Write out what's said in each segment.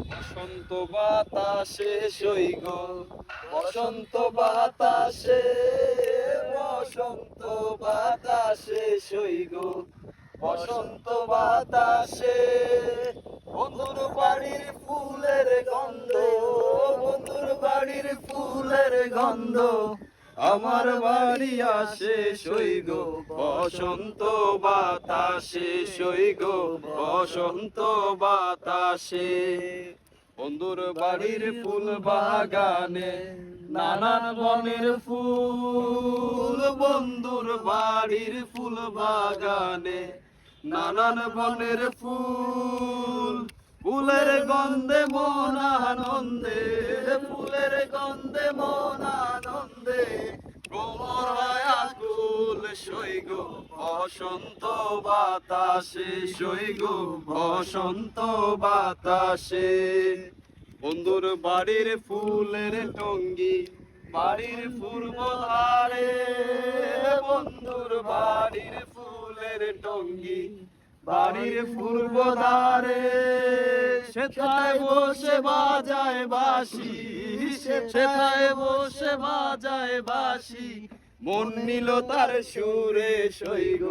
বসন্ত বাতাসে সৈগ বসন্ত বাতাসে বসন্ত বাতাসে সৈগ বসন্ত বাতাসে, বন্ধুর বাড়ির ফুলের গন্ধ, বন্ধুর বাড়ির ফুলের গন্ধ। আমার বাড়ি আসে সৈগ বসন্ত বাতাসে সৈগ বসন্ত বাতাসে। বন্ধুর বাড়ির ফুল বাগানে নানান বনের ফুল, বন্ধুর বাড়ির ফুল বাগানে নানান বনের ফুল, ফুলের গন্ধে মন সৈগ বসন্ত বাতাসে সৈগ বসন্ত বাতাসে। বন্ধুর বাড়ির ফুলের টঙ্গি, বাড়ির ধারে বন্ধুর বাড়ির ফুলের টঙ্গি, বাড়ির ধারে সেথায় বসে বাজায় বাসি সেথায় বসে বাজায় বাসি মন নিল তার সুরে সৈগ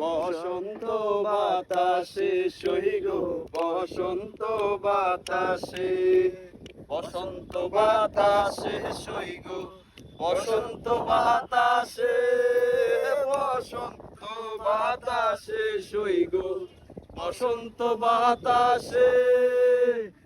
বসন্ত বাতাসে সৈগ বসন্ত বাতাসে। বসন্ত বাতাসে সৈগ বসন্ত বাতাসে বসন্ত বাতাসে সৈগ বসন্ত বাতাসে।